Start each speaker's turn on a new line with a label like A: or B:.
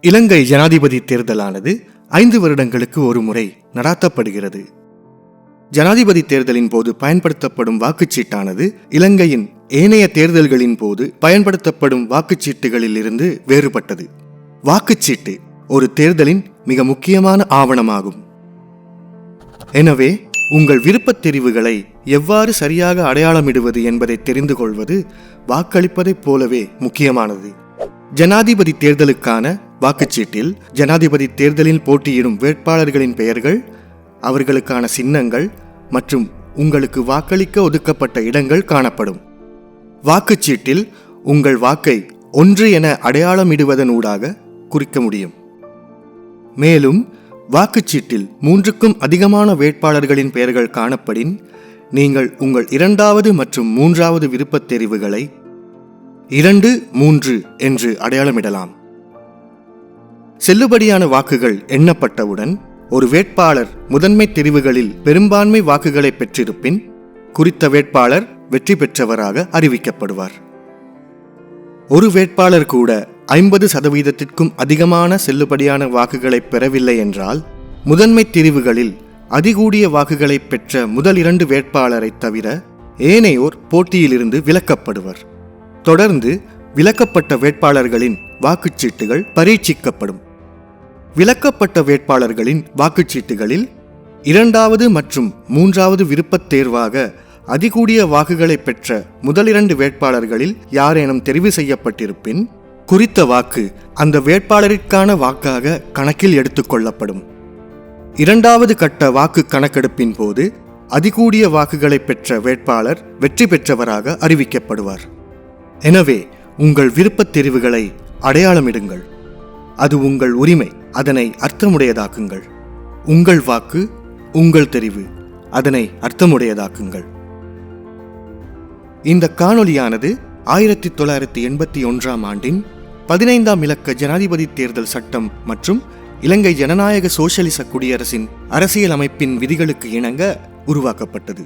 A: இலங்கை ஜனாதிபதி தேர்தலானது ஐந்து வருடங்களுக்கு ஒரு முறை நடாத்தப்படுகிறது. ஜனாதிபதி தேர்தலின் போது பயன்படுத்தப்படும் வாக்குச்சீட்டானது இலங்கையின் ஏனைய தேர்தல்களின் போது பயன்படுத்தப்படும் வாக்குச்சீட்டுகளில் இருந்து வேறுபட்டது. வாக்குச்சீட்டு ஒரு தேர்தலின் மிக முக்கியமான ஆவணமாகும். எனவே உங்கள் விருப்பத் தெரிவுகளை எவ்வாறு சரியாக அடையாளமிடுவது என்பதை தெரிந்து கொள்வது வாக்களிப்பதைப் போலவே முக்கியமானது. ஜனாதிபதி தேர்தலுக்கான வாக்குச்சீட்டில் ஜனாதிபதி தேர்தலில் போட்டியிடும் வேட்பாளர்களின் பெயர்கள் அவர்களுக்கான சின்னங்கள் மற்றும் உங்களுக்கு வாக்களிக்க ஒதுக்கப்பட்ட இடங்கள் காணப்படும். வாக்குச்சீட்டில் உங்கள் வாக்கை ஒன்று என அடையாளமிடுவதனூடாக குறிக்க முடியும். மேலும் வாக்குச்சீட்டில் மூன்றுக்கும் அதிகமான வேட்பாளர்களின் பெயர்கள் காணப்படின் நீங்கள் உங்கள் இரண்டாவது மற்றும் மூன்றாவது விருப்பத் தெரிவுகளை இரண்டு மூன்று என்று அடையாளமிடலாம். செல்லுபடியான வாக்குகள் எண்ணப்பட்டவுடன் ஒரு வேட்பாளர் முதன்மை தெரிவுகளில் பெரும்பான்மை வாக்குகளை பெற்றிருப்பின் குறித்த வேட்பாளர் வெற்றி பெற்றவராக அறிவிக்கப்படுவார். ஒரு வேட்பாளர் கூட ஐம்பது சதவீதத்திற்கும் அதிகமான செல்லுபடியான வாக்குகளை பெறவில்லை என்றால் முதன்மை தெரிவுகளில் அதிகூடிய வாக்குகளை பெற்ற முதல் இரண்டு வேட்பாளரைத் தவிர ஏனையோர் போட்டியிலிருந்து விலக்கப்படுவர். தொடர்ந்து விலக்கப்பட்ட வேட்பாளர்களின் வாக்குச்சீட்டுகள் பரீட்சிக்கப்படும். விலக்கப்பட்ட வேட்பாளர்களின் வாக்குச்சீட்டுகளில் இரண்டாவது மற்றும் மூன்றாவது விருப்பத் தேர்வாக அதிகூடிய வாக்குகளை பெற்ற முதல் இரண்டு வேட்பாளர்களில் யாரேனும் தெரிவு செய்யப்பட்டிருப்பின் குறித்த வாக்கு அந்த வேட்பாளருக்கான வாக்காக கணக்கில் எடுத்துக்கொள்ளப்படும் இரண்டாவது கட்ட வாக்கு கணக்கெடுப்பின் போது அதிகூடிய வாக்குகளை பெற்ற வேட்பாளர் வெற்றி பெற்றவராக அறிவிக்கப்படுவார். எனவே உங்கள் விருப்பத் தெரிவுகளை அடையாளமிடுங்கள். அது உங்கள் உரிமை. அதனை அர்த்தமுடையதாக்குங்கள். உங்கள் வாக்கு உங்கள் தெரிவு அதனை அர்த்தமுடையதாக்குங்கள். இந்த காணொலியானது ஆயிரத்தி தொள்ளாயிரத்தி எண்பத்தி ஒன்றாம் ஆண்டின் பதினைந்தாம் இலக்க ஜனாதிபதி தேர்தல் சட்டம் மற்றும் இலங்கை ஜனநாயக சோசியலிச குடியரசின் அரசியல் அமைப்பின் விதிகளுக்கு இணங்க உருவாக்கப்பட்டது.